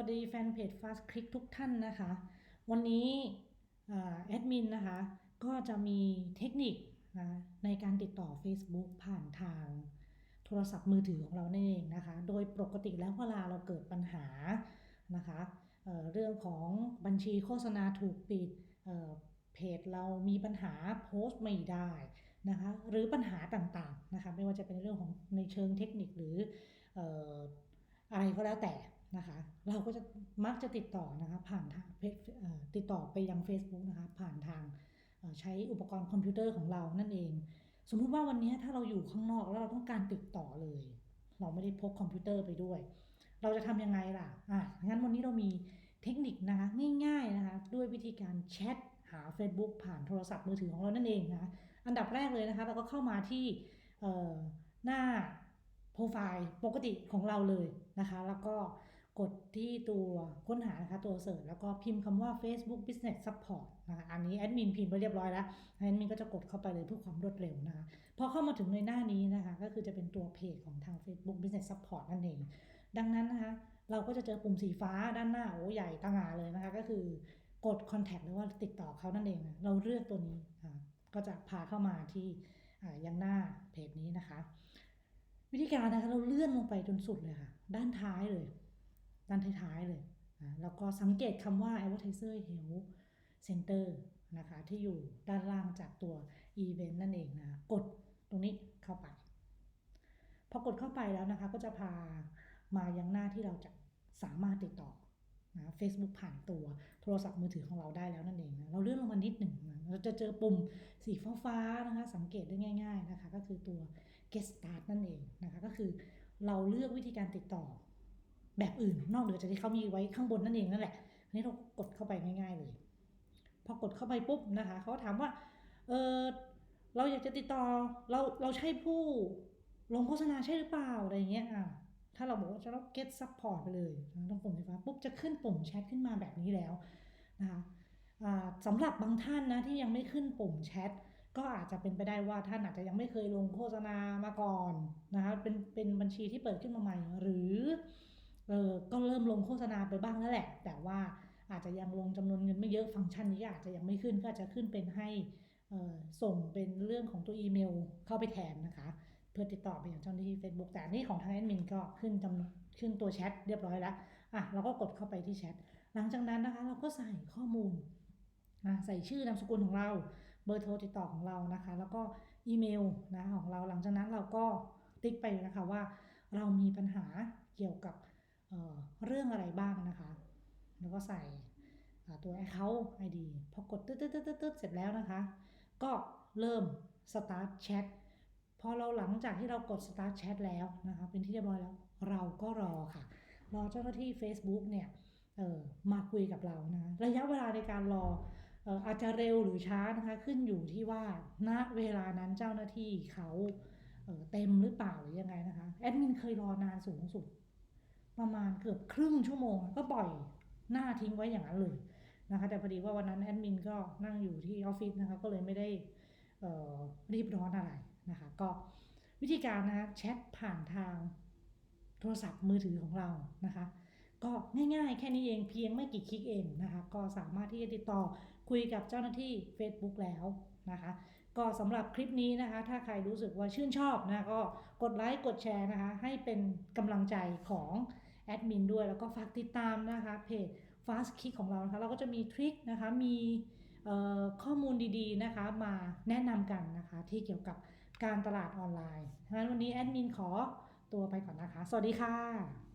วัสดีแฟนเพจ Fast Click ทุกท่านนะคะ วันนี้อแอดมินนะคะ ก็จะมีเทคนิคนะในการติดต่อ Facebook ผ่านทางโทรศัพท์มือถือของเราเองนะคะ โดยปกติแล้วเวลาเราเกิดปัญหานะคะเเรื่องของบัญชีโฆษณาถูกปิดเเพจเรามีปัญหาโพสต์ไม่ได้นะคะหรือปัญหาต่างๆนะคะไม่ว่าจะเป็นเรื่องของในเชิงเทคนิคหรือออะไรก็แล้วแต่ นะคะ เราก็จะมักจะติดต่อนะคะผ่านทางติดต่อไปยัง Facebook นะคะผ่านทางใช้อุปกรณ์คอมพิวเตอร์ของเรานั่นเอง สมมุติว่าวันนี้ถ้าเราอยู่ข้างนอกแล้วเราต้องการติดต่อเลย เราไม่ได้พกคอมพิวเตอร์ไปด้วย เราจะทำยังไงล่ะอะงั้นวันนี้เรามีเทคนิคนะคะง่ายๆนะคะด้วยวิธีการแชทหา Facebook ผ่านโทรศัพท์มือถือของเรานั่นเองนะคะอันดับแรกเลยนะคะเราก็เข้ามาที่หน้าโปรไฟล์ปกติของเราเลยนะคะ แล้วก็ กดที่ตัวค้นหานะคะตัวเสิร์ชแล้วก็พิมพ์คำว่า Facebook Business Support นะคะอันนี้แอดมินพิมพ์ไปเรียบร้อยแล้วแอดมินก็จะกดเข้าไปเลยเพื่อความรวดเร็วนะคะพอเข้ามาถึงในหน้านี้นะคะ ก็คือจะเป็นตัวเพจของทาง Facebook Business Support นั่นเอง ดังนั้นนะคะเราก็จะเจอปุ่มสีฟ้าด้านหน้าโอ้ใหญ่ตั้งหาเลยนะคะก็คือกด contact หรือว่าติดต่อเขานั่นเองนะเราเลือกตัวนี้ก็จะพาเข้ามาที่ยังหน้าเพจนี้นะคะ วิธีการนะคะเราเลื่อนลงไปจนสุดเลยค่ะ ด้านท้ายเลย ด้านท้ายๆเลยแล้วก็สังเกตคำว่า advertiser health center นะคะที่อยู่ด้านล่างจากตัว event นั่นเองนะกดตรงนี้เข้าไป พอกดเข้าไปแล้วนะคะ ก็จะพามายังหน้าที่เราจะสามารถติดต่อนะ Facebook ผ่านตัวโทรศัพท์มือถือของเราได้แล้วนั่นเองนะเราเลื่อนลงมานิดหนึ่งนะเราจะเจอปุ่มสีฟ้าๆนะคะ สังเกตได้ง่าย ๆนะคะ ก็คือตัว get start นั่นเองนะคะ ก็คือเราเลือกวิธีการติดต่อ แบบอื่น นอกเหนือจากที่เขามีไว้ข้างบนนั่นเองนั่นแหละ อันนี้เรากดเข้าไปง่าย ๆ เลย พอกดเข้าไปปุ๊บนะคะเขาถามว่า เออเราอยากจะติดต่อเราเราใช่ผู้ลงโฆษณาใช่หรือเปล่าอะไรเงี้ยอะถ้าเราบอกว่าจะต้อง get support ไปเลยตรงปุ่มสีฟ้าปุ๊บจะขึ้นปุ่มแชทขึ้นมาแบบนี้แล้วนะคะอ่าสำหรับบางท่านนะที่ยังไม่ขึ้นปุ่มแชทก็อาจจะเป็นไปได้ว่าท่านอาจจะยังไม่เคยลงโฆษณามาก่อนนะคะเป็นเป็นบัญชีที่เปิดขึ้นมาใหม่ หรือ เออก็เริ่มลงโฆษณาไปบ้างแล้วแหละ แต่ว่าอาจจะยังลงจำนวนเงินไม่เยอะฟังก์ชันนี้อาจจะยังไม่ขึ้นก็จะขึ้นเป็นให้เออส่งเป็นเรื่องของตัวอีเมลเข้าไปแทนนะคะ เพื่อติดต่อไปอยังเจ้าหน้าที่ Facebook แต่นนี้ของทางแอดมินก็ขึ้นจำนวนขึ้นตัวแชทเรียบร้อยแล้วอะเราก็กดเข้าไปที่แชทหลังจากนั้นนะคะ เราก็ใส่ข้อมูลใส่ชื่อนามสกุลของเราเบอร์โทรติดต่อของเรานะคะ แล้วก็อีเมลนะของเราหลังจากนั้นเราก็ติ๊กไปนะคะว่าเรามีปัญหาเกี่ยวกับ เเรื่องอะไรบ้างนะคะ แล้วก็ใส่ตัว account ID พอกดตึ๊ดตึ๊ดตึ๊ดตึ๊ดเสร็จแล้วนะคะ ก็เริ่ม start chat พอเราหลังจากที่เรากด start chat แล้วนะคะ เป็นที่เรียบร้อยแล้วเราก็รอค่ะ รอเจ้าหน้าที่ Facebook เนี่ยเออมาคุยกับเรานะคะระยะเวลาในการรอเอออาจจะเร็วหรือช้านะคะ ขึ้นอยู่ที่ว่าณเวลานั้นเจ้าหน้าที่เขาเเต็มหรือเปล่าหรือยังไงนะคะแอดมินเคยรอนานสูงสุด ประมาณเกือบครึ่งชั่วโมง ก็ปล่อยหน้าทิ้งไว้อย่างนั้นเลยนะคะ แต่พอดีว่าวันนั้นแอดมินก็นั่งอยู่ที่ออฟฟิศนะคะ ก็เลยไม่ได้รีบร้อนอะไรนะคะ ก็วิธีการนะคะแชทผ่านทางโทรศัพท์มือถือของเรานะคะ ก็ง่ายๆ แค่นี้เองเพียงไม่กี่คลิกเองนะคะ ก็สามารถที่จะติดต่อคุยกับเจ้าหน้าที่ Facebook แล้วนะคะ ก็สำหรับคลิปนี้นะคะ ถ้าใครรู้สึกว่าชื่นชอบนะก็กดไลค์กดแชร์นะคะ ให้เป็นกำลังใจของ แอดมินด้วย แล้วก็ฝากติดตามนะคะเพจ Fast Kick ของเรานะคะเราก็จะมีทริคนะคะมีข้อมูลดีๆนะคะมาแนะนำกันนะคะที่เกี่ยวกับการตลาดออนไลน์งั้นวันนี้แอดมินขอตัวไปก่อนนะคะ สวัสดีค่ะ